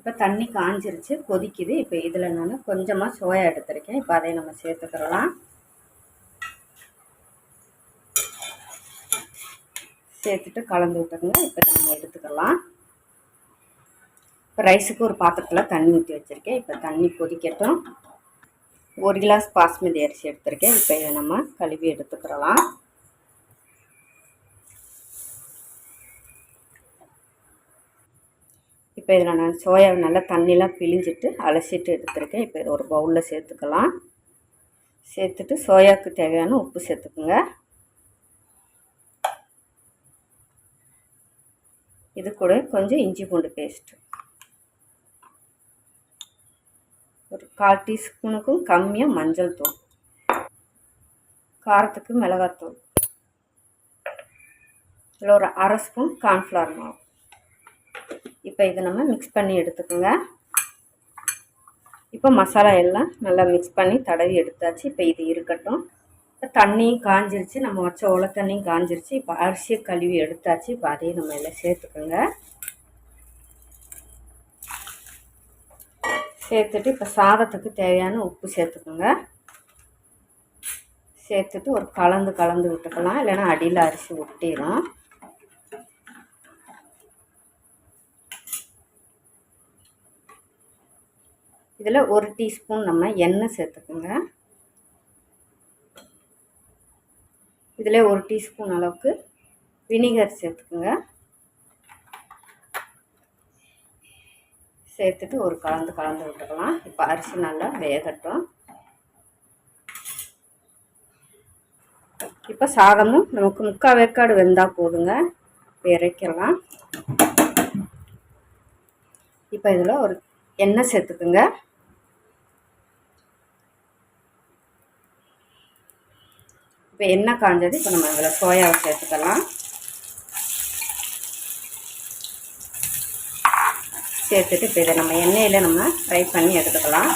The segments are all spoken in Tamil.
இப்போ தண்ணி காஞ்சிருச்சு கொதிக்குது. இப்போ இதில் நான் கொஞ்சமாக சோயா எடுத்திருக்கேன். இப்போ அதை நம்ம சேர்த்துக்கிறலாம் சேர்த்துட்டு கலந்து விட்டுருங்க இப்போ நம்ம எடுத்துக்கலாம். இப்போ ரைஸுக்கு ஒரு பாத்திரத்தில் தண்ணி ஊற்றி வச்சுருக்கேன். இப்போ தண்ணி கொதிக்கட்டும். ஒரு கிளாஸ் பாஸ்மதி அரிசி எடுத்திருக்கேன். இப்போ இதை நம்ம கழுவி எடுத்துக்கிறலாம் இப்போ இதில் நான் சோயாவை நல்லா தண்ணிலாம் பிழிஞ்சிட்டு அலசிட்டு எடுத்துருக்கேன். இப்போ இதை ஒரு பவுலில் சேர்த்துக்கலாம். சேர்த்துட்டு சோயாவுக்கு தேவையான உப்பு சேர்த்துக்குங்க. இது கூட கொஞ்சம் இஞ்சி பூண்டு பேஸ்ட்டு ஒரு கால் டீஸ்பூனுக்கும் கம்மியாக மஞ்சள் தூள். காரத்துக்கு மிளகாத்தூள். இதில் ஒரு அரை ஸ்பூன் கார்ன்ஃப்ளவர் மாவு. இப்போ இதை நம்ம மிக்ஸ் பண்ணி எடுத்துக்கோங்க. இப்போ மசாலா எல்லாம் நல்லா மிக்ஸ் பண்ணி தடவி எடுத்தாச்சு. இப்போ இது இருக்கட்டும். இப்போ தண்ணியும் காஞ்சிருச்சு. நம்ம வச்ச உல தண்ணியும் காஞ்சிருச்சு. இப்போ அரிசியை கழுவி எடுத்தாச்சு. இப்போ அதையும் நம்ம எல்லாம் சேர்த்துக்கோங்க. சேர்த்துட்டு இப்போ சாதத்துக்கு தேவையான உப்பு சேர்த்துக்கோங்க. சேர்த்துட்டு ஒரு கலந்து கலந்து விட்டுக்கலாம். இல்லைன்னா அடியில் அரிசி ஒட்டிடும் இதில் ஒரு டீஸ்பூன் நம்ம எண்ணெய் சேர்த்துக்கோங்க. இதில் ஒரு டீஸ்பூன் அளவுக்கு வினிகர் சேர்த்துக்கோங்க. சேர்த்துட்டு ஒரு கலந்து கலந்து விட்டுக்கலாம். இப்போ அரிசி நல்லா வேகட்டும். இப்போ சாதமும் நமக்கு முக்கால் வேக்காடு வெந்தால் போதுங்க. இறக்கலாம். இப்போ இதில் ஒரு எண்ணெய் சேர்த்துக்குங்க. இப்போ எண்ணெய் காஞ்சது? இப்போ நம்ம இதில் சோயாவை சேர்த்துக்கலாம். சேர்த்துட்டு இப்போ இதை நம்ம எண்ணெயில் நம்ம ஃப்ரை பண்ணி எடுத்துக்கலாம்.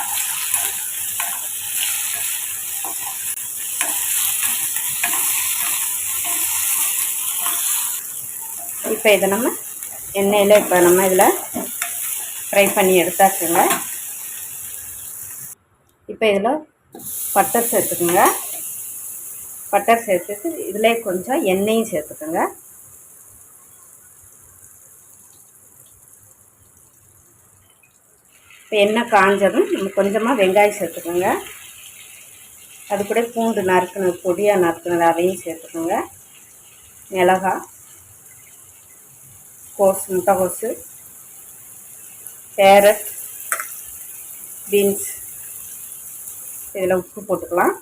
இப்போ இதை நம்ம எண்ணெயில் இப்போ நம்ம இதில் ஃப்ரை பண்ணி எடுத்தாச்சுங்க. இப்போ இதில் பட்டர் சேர்த்துக்குங்க. பட்டர் சேர்த்துட்டு இதில் கொஞ்சம் எண்ணெயும் சேர்த்துக்கோங்க. இப்போ எண்ணெய் காஞ்சதும் நம்ம கொஞ்சமாக வெங்காயம் சேர்த்துக்கோங்க. அது கூட பூண்டு நறுக்கணும் பொடியாக நறுக்கணும் அதையும் சேர்த்துக்கோங்க. மிளகா கோஸ் முட்டைக்கோசு கேரட் பீன்ஸ் இதில் உப்பு போட்டுக்கலாம்.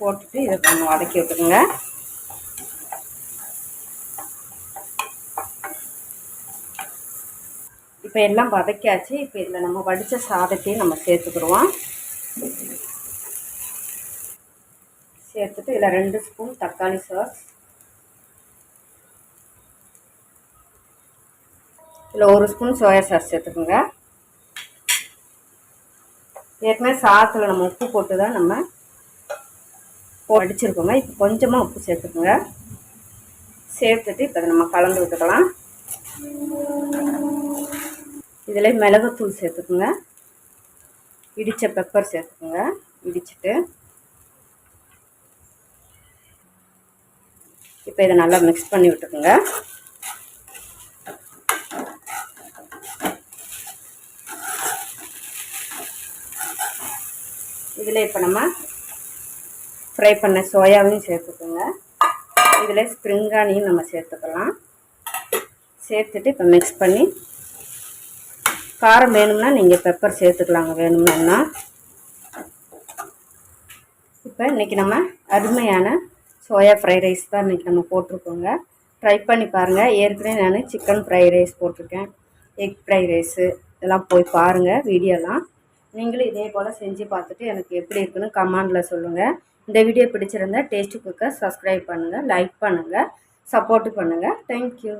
போட்டுட்டு இதை கொஞ்சம் வதக்கி விட்டுருங்க இப்போ எல்லாம் வதக்கியாச்சு. இப்போ இதில் நம்ம வடித்த சாதத்தையும் நம்ம சேர்த்துக்கிடுவோம். சேர்த்துட்டு இதில் ரெண்டு ஸ்பூன் தக்காளி சாஸ் இதில் ஒரு ஸ்பூன் சோயா சாஸ் சேர்த்துக்கோங்க. ஏற்கனவே சாதத்தில் நம்ம உப்பு போட்டு தான் நம்ம அடிச்சிருக்கோங்க இப்போ கொஞ்சமாக உப்பு சேர்த்துக்கோங்க. சேர்த்துட்டு இப்போ நம்ம கலந்து விட்டுக்கலாம். இதில் மிளகுத்தூள் சேர்த்துக்குங்க. இடித்த பெப்பர் சேர்த்துக்குங்க. இடிச்சிட்டு. இப்போ இதை நல்லா மிக்ஸ் பண்ணி விட்டுக்குங்க. இதில் இப்போ நம்ம ஃப்ரை பண்ண சோயாவையும் சேர்த்துக்கோங்க. இதில் ஸ்ப்ரிங்கானியும் நம்ம சேர்த்துக்கலாம். சேர்த்துட்டு இப்போ மிக்ஸ் பண்ணி காரம் வேணும்னா நீங்கள் பெப்பர் சேர்த்துக்கலாங்க. வேணும்னா இப்போ இன்றைக்கி நம்ம அருமையான சோயா ஃப்ரைட் ரைஸ் தான் இன்றைக்கி நம்ம போட்டிருக்கோங்க. ட்ரை பண்ணி பாருங்கள் ஏற்கனவே நான் சிக்கன் ஃப்ரைட் ரைஸ் போட்டிருக்கேன். எக் ஃப்ரைட் ரைஸு இதெல்லாம் போய் பாருங்கள் வீடியோலாம் நீங்களும் இதே போல் செஞ்சு பார்த்துட்டு எனக்கு எப்படி இருக்குன்னு கமெண்டில் சொல்லுங்கள் இந்த வீடியோ பிடிச்சிருந்தா டேஸ்ட்டு குக்கை சப்ஸ்கிரைப் பண்ணுங்கள் லைக் பண்ணுங்கள் சப்போர்ட்டு பண்ணுங்கள் தேங்க்யூ